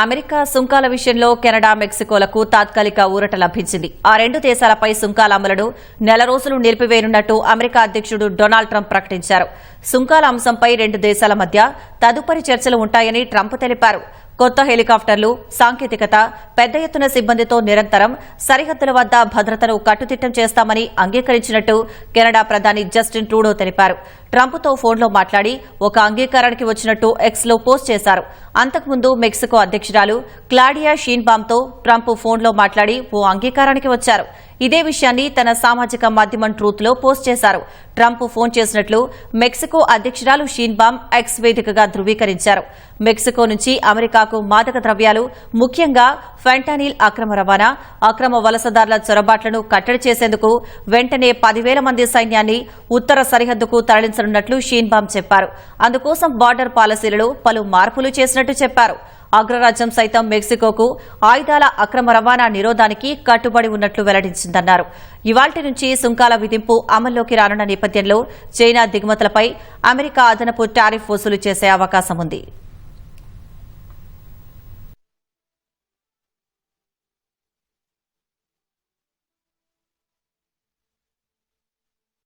America సుంకాల విషయంలో Canada మెక్సికోలకు తాత్కాలిక ఊరట లభించింది. ఆ రెండు దేశాలపై సుంకాల అమలును నెల రోజులు నిలిపివేయనున్నట్టు అమెరికా అధ్యక్షుడు డొనాల్డ్ ట్రంప్ ప్రకటించారు. సుంకాల అంశంపై రెండు దేశాల మధ్య తదుపరి చర్చలు ఉంటాయని ట్రంప్ తెలిపారు. కొత్త హెలికాప్టర్లు సాంకేతికత పెద్ద ఎత్తున సిబ్బందితో నిరంతరం సరిహద్దుల వద్ద భద్రతను కట్టుదిట్టం చేస్తామని అంగీకరించినట్టు కెనడా ప్రధాని జస్టిన్ ట్రూడో తెలిపారు. ట్రంప్తో ఫోన్లో మాట్లాడి ఒక అంగీకారానికి వచ్చినట్టు ఎక్స్లో పోస్ట్ చేశారు. అంతకుముందు మెక్సికో అధ్యక్షురాలు క్లాడియా షీన్బామ్తో ట్రంప్ ఫోన్లో మాట్లాడి ఓ అంగీకారానికి వచ్చారు. ఇదే విషయాన్ని తన సామాజిక మాధ్యమం ట్రూత్లో పోస్ట్ చేశారు. ట్రంప్ ఫోన్ చేసినట్లు మెక్సికో అధ్యక్షురాలు షీన్బామ్ ఎక్స్ వేదికగా ధృవీకరించారు. మెక్సికో నుంచి అమెరికాకు మాదక ద్రవ్యాలు ముఖ్యంగా ఫెంటానిల్ అక్రమ రవాణా అక్రమ వలసదారుల చొరబాట్లను కట్టడి చేసేందుకు వెంటనే పదివేల మంది సైన్యాన్ని ఉత్తర సరిహద్దుకు చేస్తున్నట్లు షీన్బామ్ చెప్పారు. అందుకోసం బార్డర్ పాలసీలలో పలు మార్పులు చేసినట్టు చెప్పారు. అగ్రరాజ్యం సైతం మెక్సికోకు ఆయుధాల అక్రమ రవాణా నిరోధానికి కట్టుబడి ఉన్నట్లు వెల్లడించిందన్నారు. ఇవాల్టి నుంచి సుంకాల విధింపు అమల్లోకి రానున్న నేపథ్యంలో చైనా దిగుమతులపై అమెరికా అదనపు టారిఫ్ వసూలు చేసే అవకాశం ఉంది